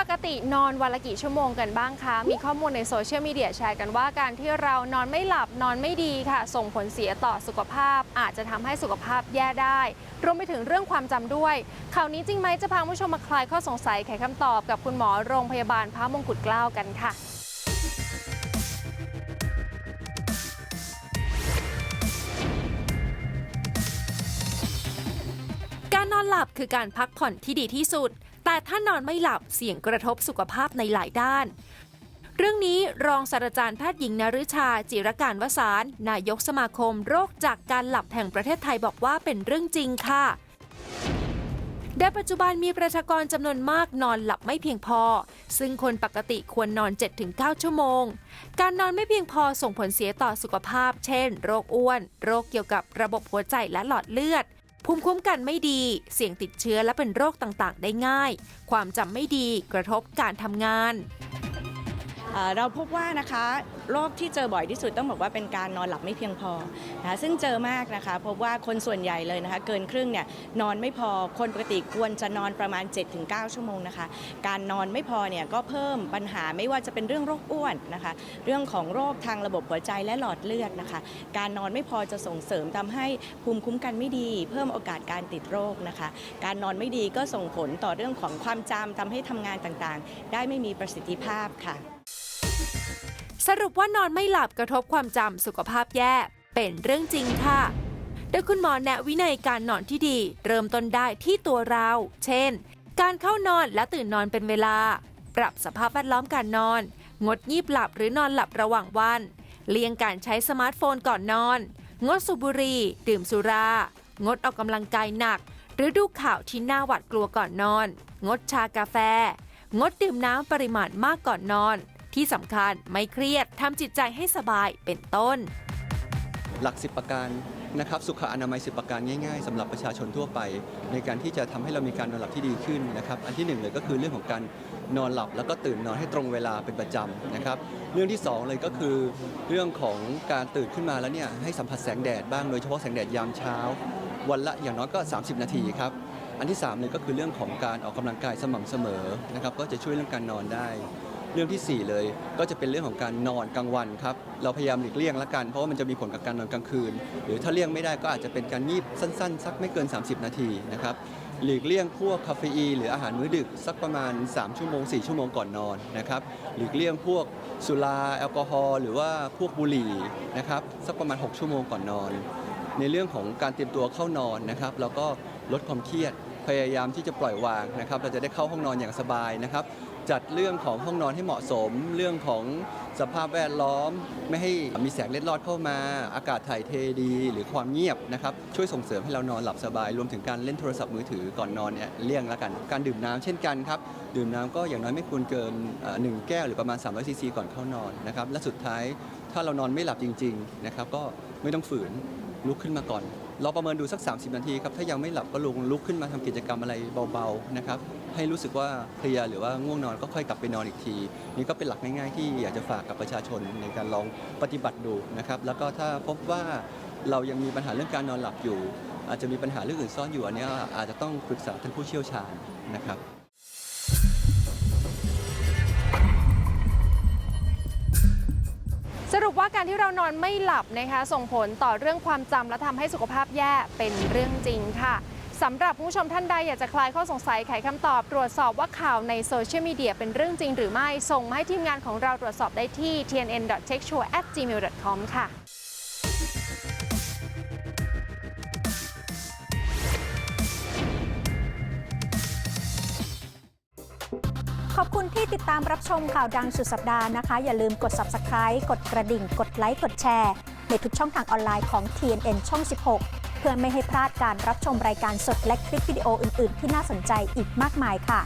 ปกตินอนวันละกี่ชั่วโมงกันบ้างคะ มีข้อมูลในโซเชียลมีเดียแชร์กันว่าการที่เรานอนไม่หลับนอนไม่ดีค่ะ ส่งผลเสียต่อสุขภาพ อาจจะทำให้สุขภาพแย่ได้ รวมไปถึงเรื่องความจำด้วย ข่าวนี้จริงไหมจะพาผู้ชมมาคลายข้อสงสัยไขคำตอบกับคุณหมอโรงพยาบาลพระมงกุฎเกล้ากันค่ะการนอนหลับคือการพักผ่อนที่ดีที่สุด แต่ถ้านอนไม่หลับเสี่ยงกระทบสุขภาพในหลายด้าน เรื่องนี้รองศาสตราจารย์แพทย์หญิงนฤชา จิรการวสารนายกสมาคมโรคจากการหลับแห่งประเทศไทยบอกว่าเป็นเรื่องจริงค่ะโดยปัจจุบันมีประชากรจำนวนมากนอนหลับไม่เพียงพอ ซึ่งคนปกติควรนอน 7-9 ชั่วโมง การนอนไม่เพียงพอส่งผลเสียต่อสุขภาพ เช่น โรคอ้วน โรคเกี่ยวกับระบบหัวใจและหลอดเลือด ภูมิคุ้มกันไม่ดี เสี่ยงติดเชื้อและเป็นโรคต่างๆ ได้ง่าย ความจำไม่ดีกระทบการทำงาน เราพบว่านะคะโรคที่เจอบ่อยที่สุดต้องบอกว่าเป็นการนอนหลับไม่เพียงพอนะซึ่งเจอมากนะคะพบว่าคนส่วนใหญ่เลยนะคะเกินครึ่งเนี่ยนอนไม่พอคนปกติควรจะนอนประมาณ 7-9 ชั่วโมงนะคะ การนอนไม่พอเนี่ยก็เพิ่มปัญหาไม่ว่าจะเป็นเรื่องโรคอ้วนนะคะ เรื่องของโรคทางระบบหัวใจและหลอดเลือดนะคะ การนอนไม่พอจะส่งเสริมทำให้ภูมิคุ้มกันไม่ดี เพิ่มโอกาสการติดโรคนะคะ การนอนไม่ดีก็ส่งผลต่อเรื่องของความจำทำให้ทำงานต่างๆ ได้ไม่มีประสิทธิภาพค่ะ สรุปว่านอนไม่หลับกระทบความจำสุขภาพแย่ เป็นเรื่องจริงค่ะโดยคุณหมอแนะวินัยการนอนที่ดี เริ่มต้นได้ที่ตัวเรา เช่น การเข้านอนและตื่นนอนเป็นเวลา ปรับสภาพแวดล้อมการนอน งดงีบหลับหรือนอนหลับระหว่างวัน เลี่ยงการใช้สมาร์ทโฟนก่อนนอน งดสูบบุหรี่ดื่มสุรา งดออกกำลังกายหนัก หรือดูข่าวที่น่าหวาดกลัวก่อนนอน งดชากาแฟ งดดื่มน้ำปริมาณมากก่อนนอน ที่สำคัญไม่เครียดทำจิตใจให้สบายเป็นต้น หลัก 10 ประการนะครับสุขอนามัย 10 ประการง่ายๆสำหรับประชาชนทั่วไป ในการที่จะทำให้เรามีการนอนหลับที่ดีขึ้นนะครับอันที่หนึ่งเลยก็คือเรื่องของการนอนหลับแล้วก็ตื่นนอนให้ตรงเวลาเป็นประจำนะครับเรื่องที่สองเลยก็คือเรื่องของการตื่นขึ้นมาแล้วเนี่ยให้สัมผัสแสงแดดบ้างโดยเฉพาะแสงแดดยามเช้า วันละอย่างน้อยก็ 30 นาทีครับอันที่สามเลยก็คือเรื่องของการออกกำลังกายสม่ำเสมอนะครับก็จะช่วยเรื่องการนอนได้ เรื่องทีสี่ 4 เลย ก็จะเป็นเรื่องของการนอนกลางวันครับเราพยายามหลีกเลี่ยงละกันเพราะว่ามันจะมีผลกับการนอนกลางคืน หรือถ้าเลี่ยงไม่ได้ก็อาจจะเป็นการงีบสั้นๆ สักไม่เกิน 30 นาทีนะครับหลีกเลี่ยงพวกคาเฟอีนหรืออาหารมื้อดึกสักประมาณ 3 ชั่วโมง 4 ชั่วโมงก่อนนอนนะครับหลีกเลี่ยงพวกสุราแอลกอฮอล์หรือว่าพวกบุหรี่นะครับสักประมาณ 6 ชั่วโมงก่อนนอน ในเรื่องของการเตรียมตัวเข้านอนนะครับแล้วก็ลดความเครียดพยายามที่จะปล่อยวางนะครับ เราจะได้เข้าห้องนอนอย่างสบายนะครับ จัดเรื่องของห้องนอนให้เหมาะสม เรื่องของสภาพแวดล้อม ไม่ให้มีแสงเล็ดลอดเข้ามา อากาศถ่ายเทดี หรือความเงียบนะครับช่วยส่งเสริมให้เรานอนหลับสบาย รวมถึงการเล่นโทรศัพท์มือถือก่อนนอนเนี่ยเลี่ยงแล้วกัน การดื่มน้ำเช่นกันครับดื่มน้ำก็อย่างน้อยไม่ควรเกินเอ่อหนึ่งแก้วหรือประมาณ300ซีซีก่อนเข้านอนนะครับและสุดท้ายถ้าเรานอนไม่หลับจริงๆนะครับก็ไม่ต้องฝืนลุกขึ้นมาก่อน เราประเมินดูสัก 30 นาทีครับ ถ้ายังไม่หลับก็ลุกลุกขึ้นมาทำกิจกรรมอะไรเบา ๆ นะครับ ให้รู้สึกว่าเพลียหรือว่าง่วงนอนก็ค่อยกลับไปนอนอีกที นี่ก็เป็นหลักง่ายๆ ที่อยากจะฝากกับประชาชนในการลองปฏิบัติดูนะครับแล้วก็ถ้าพบว่าเรายังมีปัญหาเรื่องการนอนหลับอยู่ อาจจะมีปัญหาเรื่องอื่นซ่อนอยู่อันนี้อาจจะต้องปรึกษาท่านผู้เชี่ยวชาญนะครับสรุปว่าการที่เรานอนไม่หลับนะคะ ส่งผลต่อเรื่องความจำและทำให้สุขภาพแย่เป็นเรื่องจริงค่ะ สำหรับผู้ชมท่านใดอยากจะคลายข้อสงสัยไขคำตอบ ตรวจสอบว่าข่าวในโซเชียลมีเดียเป็นเรื่องจริงหรือไม่ ส่งมาให้ทีมงานของเราตรวจสอบได้ที่ tnn.techshow@gmail.com ค่ะขอบคุณที่ติดตามรับชมข่าวดังสุดสัปดาห์นะคะ อย่าลืมกด subscribe กดกระดิ่ง กดไลค์ กดแชร์ ในทุกช่องทางออนไลน์ของ TNN ช่อง 16 เพื่อไม่ให้พลาดการรับชมรายการสดและคลิปวิดีโออื่น ๆ ที่น่าสนใจอีกมากมายค่ะ